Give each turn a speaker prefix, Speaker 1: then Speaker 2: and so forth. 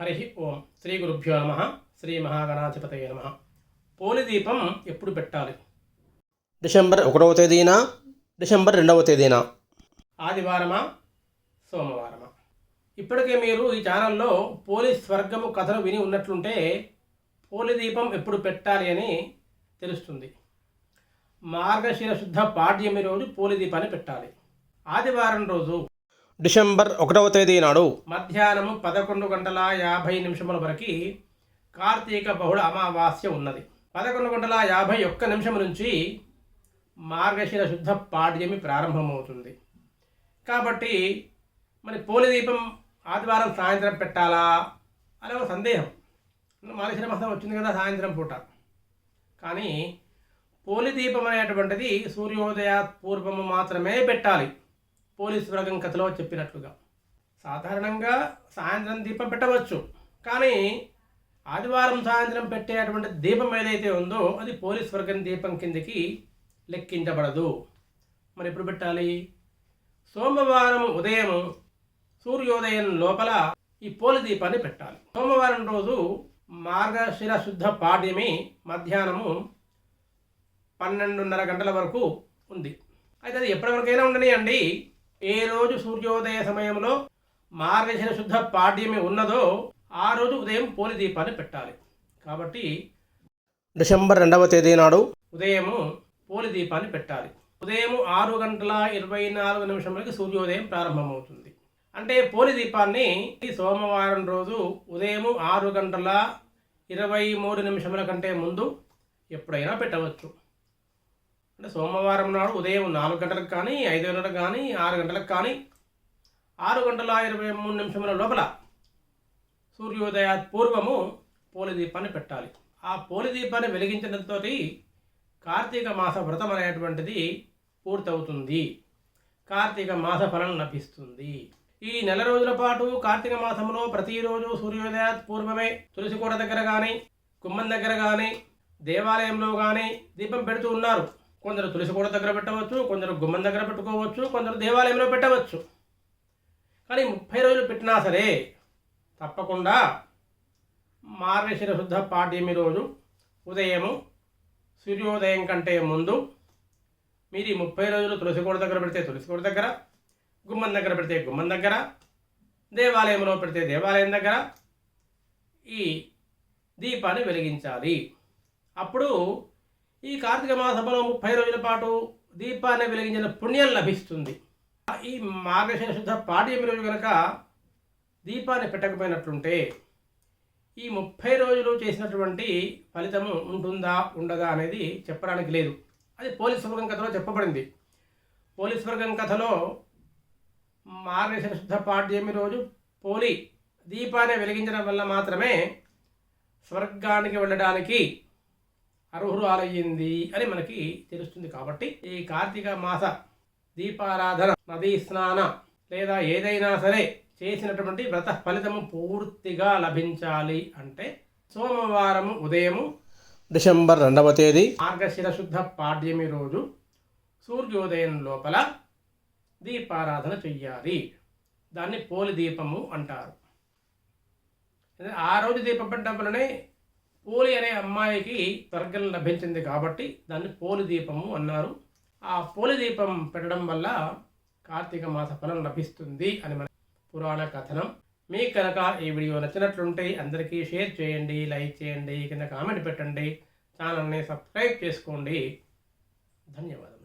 Speaker 1: హరి ఓం. శ్రీ గురుభ్యో నమ. శ్రీ మహాగణాధిపతయ నమ. పోలి దీపం ఎప్పుడు పెట్టాలి?
Speaker 2: డిసెంబర్ ఒకటవ తేదీన? డిసెంబర్ రెండవ తేదీన?
Speaker 1: ఆదివారమా? సోమవారమా? ఇప్పటికే మీరు ఈ ఛానల్లో పోలీస్ స్వర్గము కథలు విని ఉన్నట్లుంటే పోలి దీపం ఎప్పుడు పెట్టాలి అని తెలుస్తుంది. మార్గశిర శుద్ధ పాడ్యమి రోజు పోలి దీపాన్ని పెట్టాలి. ఆదివారం రోజు
Speaker 2: డిసెంబర్ ఒకటవ తేదీ నాడు
Speaker 1: మధ్యాహ్నము పదకొండు గంటల యాభై నిమిషముల వరకు కార్తీక బహుళ అమావాస్య ఉన్నది. పదకొండు గంటల యాభై ఒక్క నిమిషం నుంచి మార్గశిర శుద్ధ పాడ్యమి ప్రారంభమవుతుంది. కాబట్టి మరి పోలి దీపం ఆదివారం సాయంత్రం పెట్టాలా అనే ఒక సందేహం. మార్గశిర మాసం వచ్చింది కదా సాయంత్రం పూట. కానీ పోలి దీపం అనేటువంటిది సూర్యోదయ పూర్వము మాత్రమే పెట్టాలి. పోలీస్ వర్గం కథలో చెప్పినట్లుగా. సాధారణంగా సాయంత్రం దీపం పెట్టవచ్చు. కానీ ఆదివారం సాయంత్రం పెట్టేటువంటి దీపం ఏదైతే ఉందో అది పోలీస్ వర్గం దీపం కిందకి లెక్కించబడదు. మరి ఎప్పుడు పెట్టాలి? సోమవారం ఉదయం సూర్యోదయం లోపల ఈ పోలి దీపాన్ని పెట్టాలి. సోమవారం రోజు మార్గశిర శుద్ధ పాడ్యమి మధ్యాహ్నము పన్నెండున్నర గంటల వరకు ఉంది. అయితే అది ఎప్పటివరకైనా ఉండనియండి. ఏ రోజు సూర్యోదయ సమయంలో మార్గశిర శుద్ధ పాడ్యమి ఉన్నదో ఆ రోజు ఉదయం పోలి దీపాన్ని పెట్టాలి. కాబట్టి
Speaker 2: డిసెంబర్ రెండవ తేదీ నాడు
Speaker 1: ఉదయము పోలి దీపాన్ని పెట్టాలి. ఉదయం ఆరు గంటల ఇరవై నాలుగు నిమిషములకి సూర్యోదయం ప్రారంభమవుతుంది. అంటే పోలి దీపాన్ని సోమవారం రోజు ఉదయం ఆరు గంటల ఇరవై మూడు నిమిషముల కంటే ముందు ఎప్పుడైనా పెట్టవచ్చు. అంటే సోమవారం నాడు ఉదయం నాలుగు గంటలకు కానీ ఐదు గంటలకు కానీ ఆరు గంటలకు కానీ ఆరు గంటల ఇరవై మూడు నిమిషముల లోపల సూర్యోదయ పూర్వము పోలి దీపాన్ని పెట్టాలి. ఆ పోలి దీపాన్ని వెలిగించడంతో కార్తీక మాస వ్రతం అనేటువంటిది పూర్తవుతుంది. కార్తీక మాస ఫలం లభిస్తుంది. ఈ నెల రోజుల పాటు కార్తీక మాసంలో ప్రతిరోజు సూర్యోదయ పూర్వమే తులసి కోట దగ్గర కానీ గుమ్మం దగ్గర కానీ దేవాలయంలో కానీ దీపం పెడుతూ ఉన్నారు. కొందరు తులసి దగ్గర పెట్టవచ్చు కొందరు గుమ్మం దగ్గర పెట్టుకోవచ్చు కొందరు దేవాలయంలో పెట్టవచ్చు. కానీ ముప్పై రోజులు పెట్టినా సరే తప్పకుండా మార్గశిర శుద్ధ పాఠ్యమి రోజు ఉదయము సూర్యోదయం కంటే ముందు మీరు ఈ ముప్పై రోజులు తులసి కోట దగ్గర పెడితే తులసి దగ్గర గుమ్మం దగ్గర పెడితే గుమ్మం దగ్గర దేవాలయంలో పెడితే దేవాలయం దగ్గర ఈ దీపాన్ని వెలిగించాలి. అప్పుడు ఈ కార్తీక మాసంలో ముప్పై రోజుల పాటు దీపాన్ని వెలిగించిన పుణ్యం లభిస్తుంది. ఈ మార్గశిర శుద్ధ పాడ్యమి రోజు కనుక దీపాన్ని పెట్టకపోయినట్లుంటే ఈ ముప్పై రోజులు చేసినటువంటి ఫలితము ఉంటుందా ఉండదా అనేది చెప్పడానికి లేదు. అది పోలీస్ వర్గం కథలో చెప్పబడింది. పోలీస్ వర్గం కథలో మార్గశిర శుద్ధ పాడ్యమి రోజు పోలి దీపాన్ని వెలిగించడం వల్ల మాత్రమే స్వర్గానికి వెళ్ళడానికి అర్హురాలయ్యింది అని మనకి తెలుస్తుంది కాబట్టి ఈ కార్తీక మాస దీపారాధన నదీ స్నాన లేదా ఏదైనా సరే చేసినటువంటి వ్రత ఫలితము పూర్తిగా లభించాలి అంటే సోమవారం ఉదయము
Speaker 2: డిసెంబర్ రెండవ తేదీ
Speaker 1: మార్గశిర శుద్ధ పాడ్యమి రోజు సూర్యోదయం లోపల దీపారాధన చెయ్యాలి. దాన్ని పోలి దీపము అంటారు. ఆ రోజు దీపం పెట్టడం వల్లనే పోలి అనే అమ్మాయికి స్వర్గం లభించింది కాబట్టి దాన్ని పోలి దీపము అన్నారు. ఆ పోలి దీపం పెట్టడం వల్ల కార్తీక మాస ఫలం లభిస్తుంది అని మన పురాణ కథనం. మీకు కనుక ఈ వీడియో నచ్చినట్లుంటే అందరికీ షేర్ చేయండి లైక్ చేయండి కింద కామెంట్ పెట్టండి. ఛానల్ని సబ్స్క్రైబ్ చేసుకోండి. ధన్యవాదాలు.